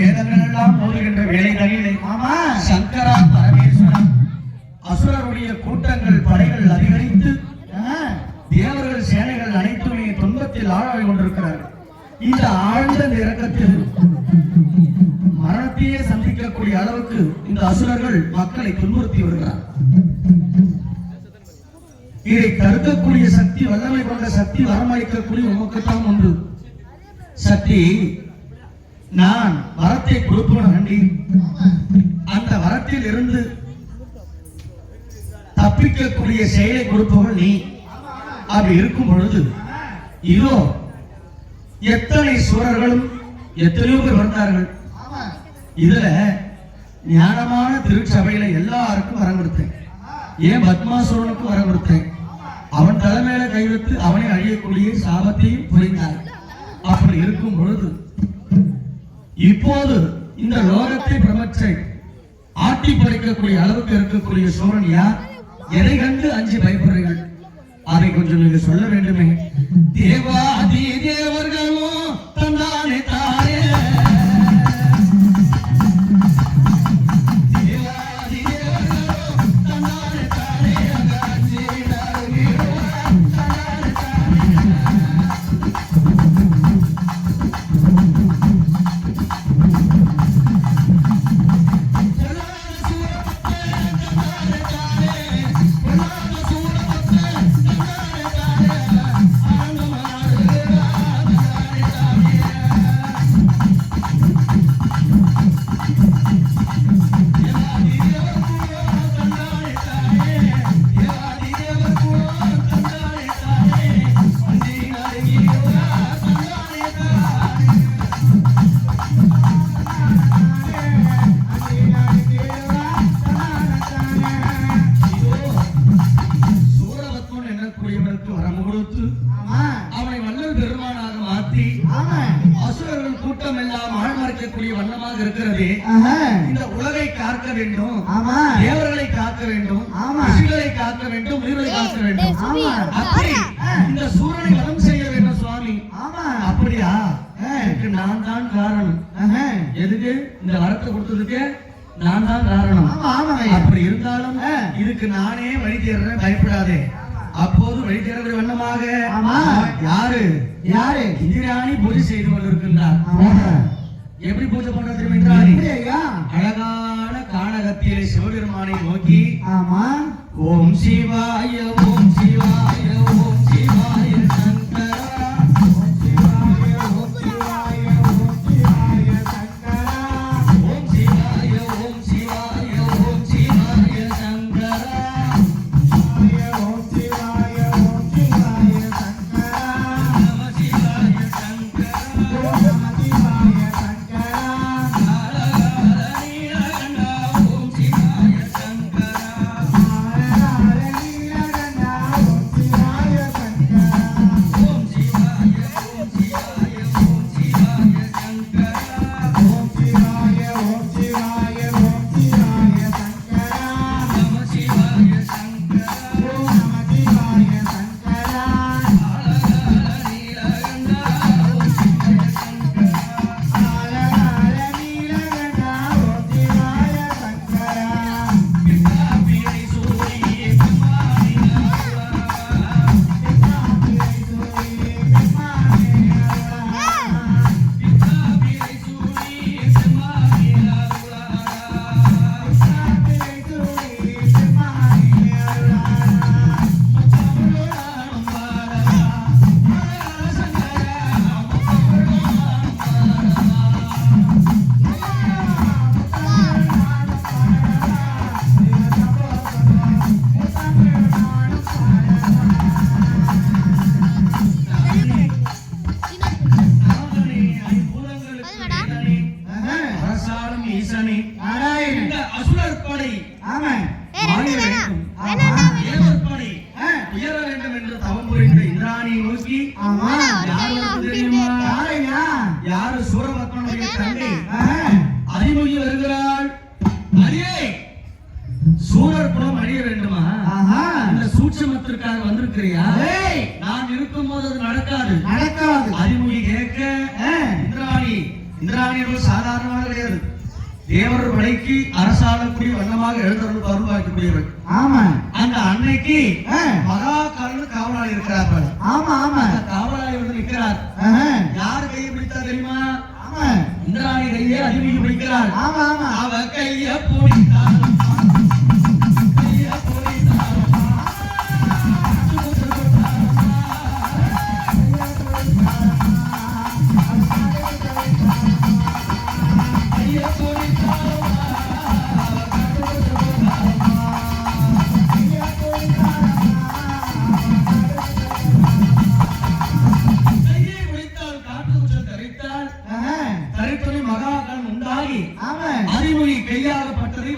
வேதங்கள் எல்லாம் போதுகின்ற வேலைகளிலே ஆமா சங்கரா பரமேஸ்வரன் அசுரருடைய கூட்டங்கள் படைகள் அதிகரித்து தேவர்கள் சேனைகள் அனைத்துமே துன்பத்தில் ஆழாய் கொண்டிருக்கிறார்கள். இந்த ஆழ்ந்த இந்த மரணத்தையே சந்திக்கக்கூடிய அளவுக்கு இந்த அசுரர்கள் மக்களை துன்புறுத்தி வருகிறார். இதை தடுக்கக்கூடிய சக்தி வல்லமை கொண்ட சக்தி வரமளிக்கக்கூடிய உமக்குத்தான் உண்டு. சக்தி நான் வரத்தை கொடுப்பவன் நன்றி அந்த வரத்தில் இருந்து தப்பிக்கக்கூடிய செயலை கொடுப்பவன் நீ. அப்படி இருக்கும் பொழுது இதோ எத்தனை சூரர்களும் எத்தனையோ பேர் வந்தார்கள். இதுல ஞானமான திருச்சபையில எல்லாருக்கும் வரம் கொடுத்தேன். ஏன் பத்மாசுரனுக்கும் வரம் கொடுத்தேன்? அவன் தலைமையில கைவிட்டு அவனை அழியக்கூடிய சாபத்தையும் புரிந்தார் அப்படி இருக்கும் பொழுது இப்போது இந்த லோகத்தை பிரமச்சை ஆட்டி படைக்கக்கூடிய அளவுக்கு இருக்கக்கூடிய சூரன் யார்? எதை கண்டு அஞ்சு பயப்படுறீர்கள் அதை கொஞ்சம் நீங்க சொல்ல வேண்டுமே. தேவாதி தேவர்களும் தந்தானே வண்ணமாக இருக்கிறதே. இந்த உலகை காக்க வேண்டும். ஆமா. தேவர்களை காக்க வேண்டும். ஆமா. ரிஷிகளை காக்க வேண்டும். உயிர்களை காக்க வேண்டும். ஆமா. அப்படி. இந்த சூரனை வதம் செய்ய வேண்டும் சுவாமி. ஆமா. அப்படியா? நான் தான் காரணம். எதுக்கு? இந்த வரத்தை கொடுத்ததுக்கு நான் தான் காரணம். ஆமா ஆமா ஐயா. அப்படி இருந்தாலும். இதுக்கு நானே வழி தேடுறேன் பயப்படாதே. அப்போது வழி தேடுற வண்ணமாக ஆமா. யாரு? யாரு? இந்திராணி பூஜை செய்து கொண்டிருக்கின்றார். எப்படி பூஜை பண்றது ஐயா? அழகான கானகத்திலே சிவபெருமானை நோக்கி ஆமா. ஓம் சிவாய ஓம் சிவாய. உயர வேண்டும் என்று தவம் புரிந்த இந்திராணியை நோக்கி யார் வந்து தெரியுமா? யாரு சூரபத்மனுடைய தங்கை அறிமுகி வருகிறாள். அரியே சூரர் குணம் அழிய வேண்டுமா? இந்த சூட்சமத்திற்காக வந்திருக்கிறியா? நான் இருக்கும் போது அது நடக்காது. நடக்காது. அறிமுகி கேட்க. இந்திராணி இந்திராணி என்பது சாதாரணமான கிடையாது. தேவர் படைக்கு அரசாளக்கூடிய வண்ணமாக எழுந்தருள் அருள்வாக்கக்கூடியவள் ஆமா. அந்த அன்னைக்கு ஆ. மகா காரண காவலாளி இருக்கிறார்கள். ஆமா ஆமா. காவலாளி வந்து நிற்கிறார். யார் கையை பிடித்தா தெரியுமா? ஆமா. இந்திராணி கையை அதிமிக்கு பிடிக்கிறார். ஆமா ஆமா. அவ அறிமொழி கையாகப்பட்டதை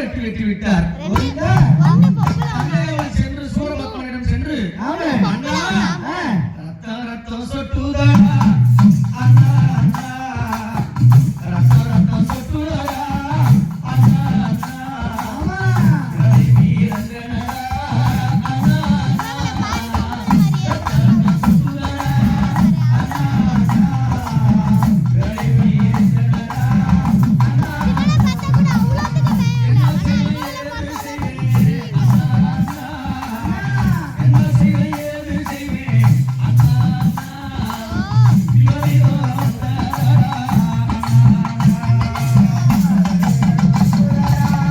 வெட்டி வெற்றி விட்டார்.